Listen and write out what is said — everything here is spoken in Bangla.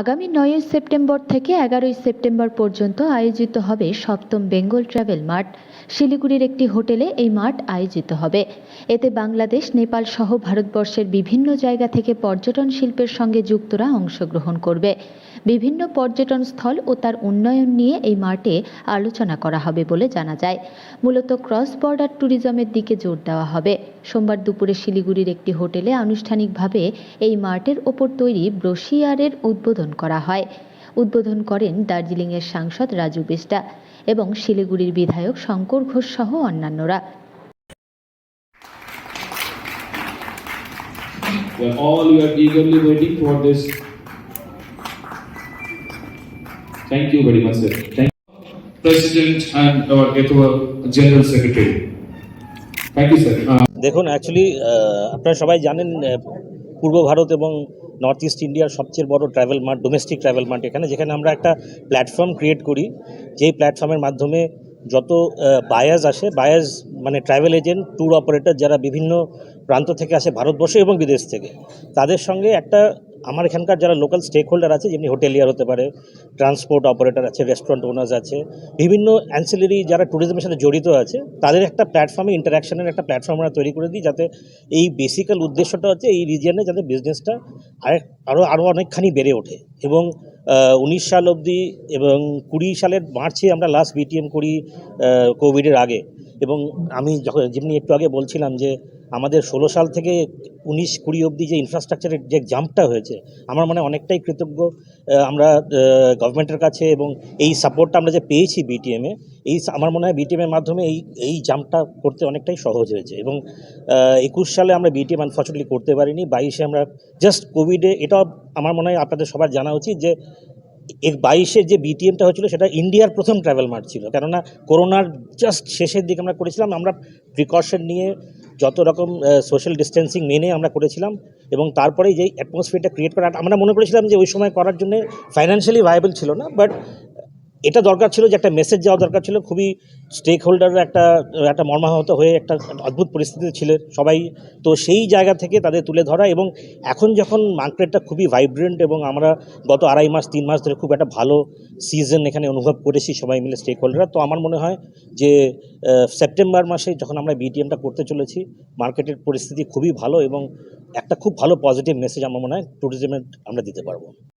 আগামী নয়ই সেপ্টেম্বর থেকে এগারোই সেপ্টেম্বর পর্যন্ত আয়োজিত হবে সপ্তম বেঙ্গল ট্রাভেল মার্ট। শিলিগুড়ির একটি হোটেলে এই মার্ট আয়োজিত হবে। এতে বাংলাদেশ, নেপাল সহ ভারতবর্ষের বিভিন্ন জায়গা থেকে পর্যটন শিল্পের সঙ্গে যুক্তরা অংশগ্রহণ করবে। বিভিন্ন পর্যটন স্থল ও তার উন্নয়ন নিয়ে এই মার্টে আলোচনা করা হবে বলে জানা যায়। মূলত ক্রস বর্ডার ট্যুরিজমের দিকে জোর দেওয়া হবে। সোমবার দুপুরে শিলিগুড়ির একটি হোটেলে আনুষ্ঠানিকভাবে এই মার্টের ওপর তৈরি ব্রোশিয়ারের উদ্বোধন করা হয় উদ্বোধন করেন দার্জিলিংয়ের সাংসদ রাজু বিষ্টা এবং শিলিগুড়ির বিধায়ক শঙ্কর ঘোষ সহ অন্যান্যরা Well, all you are eagerly waiting for this. Thank you very much, sir. Thank you. President and our General Secretary. Thank you, sir. Uh, দেখুন অ্যাকচুয়ালি আপনারা সবাই জানেন পূর্ব ভারত এবং নর্থ ইস্ট ইন্ডিয়ার সবচেয়ে বড় travel mart domestic travel mart এখানে, যেখানে আমরা একটা প্ল্যাটফর্ম ক্রিয়েট করি, যেই প্ল্যাটফর্মের মাধ্যমে যত বায়াজ আসে বায়াজ মানে ট্রাভেল এজেন্ট ট্যুর অপারেটর যারা বিভিন্ন প্রান্ত থেকে আসে ভারতবর্ষ এবং বিদেশ থেকে, তাদের সঙ্গে একটা আমার এখানকার যারা লোকাল স্টেক হোল্ডার আছে, যেমনি হোটেলিয়ার হতে পারে ট্রান্সপোর্ট অপারেটর আছে রেস্টুরেন্ট ওনার্স আছে, বিভিন্ন অ্যান্সিলারি যারা ট্যুরিজমের সাথে জড়িত আছে, তাদের একটা প্ল্যাটফর্মে ইন্টারাকশনের একটা প্ল্যাটফর্ম আমরা তৈরি করে দিই, যাতে এই বেসিক্যাল উদ্দেশ্যটা হচ্ছে এই রিজিয়নে যাতে বিজনেসটা আরও আরও অনেকখানি বেড়ে ওঠে। এবং উনিশ সাল অবধি এবং কুড়ি সালের মার্চে আমরা লাস্ট বিটিএম করি কোভিডের আগে। এবং আমি যখন যেমনি একটু আগে বলছিলাম যে আমাদের ষোলো সাল থেকে উনিশ কুড়ি অবধি যে ইনফ্রাস্ট্রাকচারের যে জাম্পটা হয়েছে, আমার মনে অনেকটাই কৃতজ্ঞ। আমরা গভর্নমেন্টের কাছে এবং এই সাপোর্টটা আমরা যে পেয়েছি বিটিএমে এই আমার মনে হয় বিটিএমের মাধ্যমে এই এই জাম্পটা করতে অনেকটাই সহজ হয়েছে এবং একুশ সালে আমরা বিটিএম আনফর্চুনেটলি করতে পারিনি। বাইশে আমরা জাস্ট কোভিডে এটাও আমার মনে হয় আপনাদের সবার জানা উচিত যে এক বাইশের যে বিটিএমটা হয়েছিল, সেটা ইন্ডিয়ার প্রথম ট্রাভেল মার্ট ছিল। কেননা করোনার জাস্ট শেষের দিকে আমরা করেছিলাম, আমরা প্রিকশন নিয়ে যত রকম সোশ্যাল ডিস্টেন্সিং মেনে আমরা করেছিলাম এবং তারপরে যে অ্যাটমসফিয়ারটা ক্রিয়েট করা। আমরা মনে করেছিলাম যে ওই সময় করার জন্য ফাইন্যান্সিয়ালি ভায়াবল ছিল না বাট এটা দরকার ছিল যে একটা মেসেজ যাওয়া দরকার ছিল। খুবই স্টেক হোল্ডাররা একটা একটা মর্মাহত হয়ে একটা অদ্ভুত পরিস্থিতি ছিলেন সবাই। তো সেই জায়গা থেকে তাদের তুলে ধরা এবং এখন যখন মার্কেটটা খুবই ভাইব্রেন্ট এবং আমরা গত আড়াই মাস, তিন মাস ধরে খুব একটা ভালো সিজন এখানে অনুভব করেছি সবাই মিলে স্টেক হোল্ডাররা তো আমার মনে হয় যে সেপ্টেম্বর মাসে যখন আমরা বিটিএমটা করতে চলেছি, মার্কেটের পরিস্থিতি খুবই ভালো এবং একটা খুব ভালো পজিটিভ মেসেজ আমার মনে হয় ট্যুরিজমের আমরা দিতে পারব।